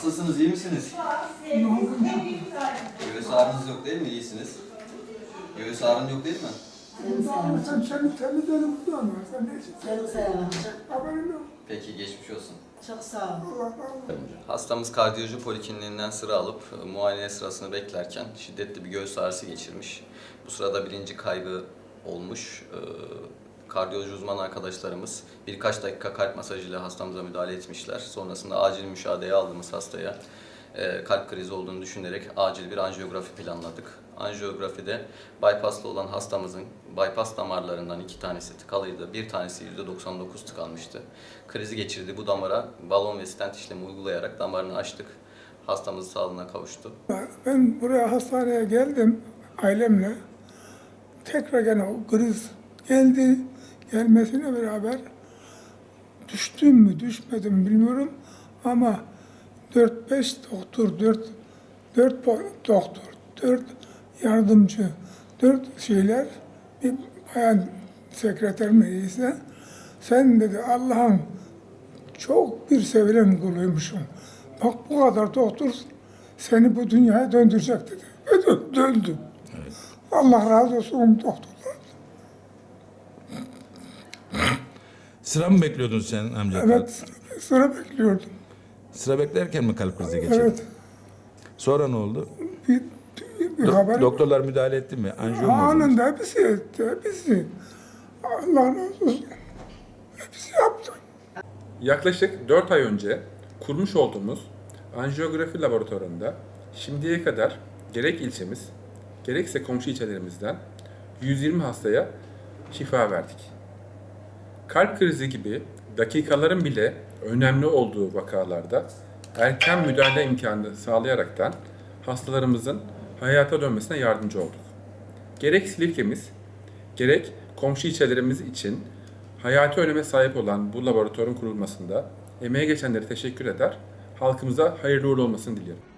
Nasılsınız, iyi misiniz? Göğüs ağrınız yok değil mi? İyisiniz. Göğüs ağrın yok değil mi? Sen seni benim kullanma. Sen ne için? Seni seviyorum. Haberin yok. Peki, geçmiş olsun. Çok sağ ol. Allah Allah. Hastamız kardiyoloji polikliniğinden sıra alıp e, muayene sırasını beklerken şiddetli bir göğüs ağrısı geçirmiş. Bu sırada bilinci kaybı olmuş. Kardiyoloji uzman arkadaşlarımız birkaç dakika kalp masajıyla hastamıza müdahale etmişler. Sonrasında acil müşaheleye aldığımız hastaya e, kalp krizi olduğunu düşünerek acil bir anjiyografi planladık. Anjiyografide bypasslı olan hastamızın bypass damarlarından iki tanesi tıkalıydı. Bir tanesi %99 tıkanmıştı. Krizi geçirdi. Bu damara balon ve stent işlemi uygulayarak damarını açtık. Hastamız sağlığına kavuştu. Ben buraya hastaneye geldim ailemle. Tekrar gene o kriz geldi. Gelmesine beraber düştüm mü düşmedim mi bilmiyorum ama 4-5 doktor, 4 4 doktor, 4 yardımcı, 4 şeyler bir bayan sekreter neyse sen dedi Allah'ın çok bir sevilen kuluymuşum. Bak bu kadar doktor seni bu dünyaya döndürecek dedi. Ve dö- döndüm. Allah razı olsun doktorlar. Sıra mı bekliyordun sen amca? Evet sıra, bekliyordum. Sıra beklerken mi kalp krizi geçirdin? Evet Sonra ne oldu? bir, bir, Do- haber. doktorlar müdahale etti mi? Anjiyo mu? Anında hepsi etti, hepsi. Allah razı olsun. Hepsi yaptı. Yaklaşık 4 ay önce kurmuş olduğumuz anjiyografi laboratuvarında şimdiye kadar gerek ilçemiz gerekse komşu ilçelerimizden 120 hastaya şifa verdik. Kalp krizi gibi dakikaların bile önemli olduğu vakalarda erken müdahale imkanı sağlayaraktan hastalarımızın hayata dönmesine yardımcı olduk. Gerek Silifke'miz, gerek komşu ilçelerimiz için hayati öneme sahip olan bu laboratuvarın kurulmasında emeğe geçenlere teşekkür eder, halkımıza hayırlı uğurlu olmasını dilerim.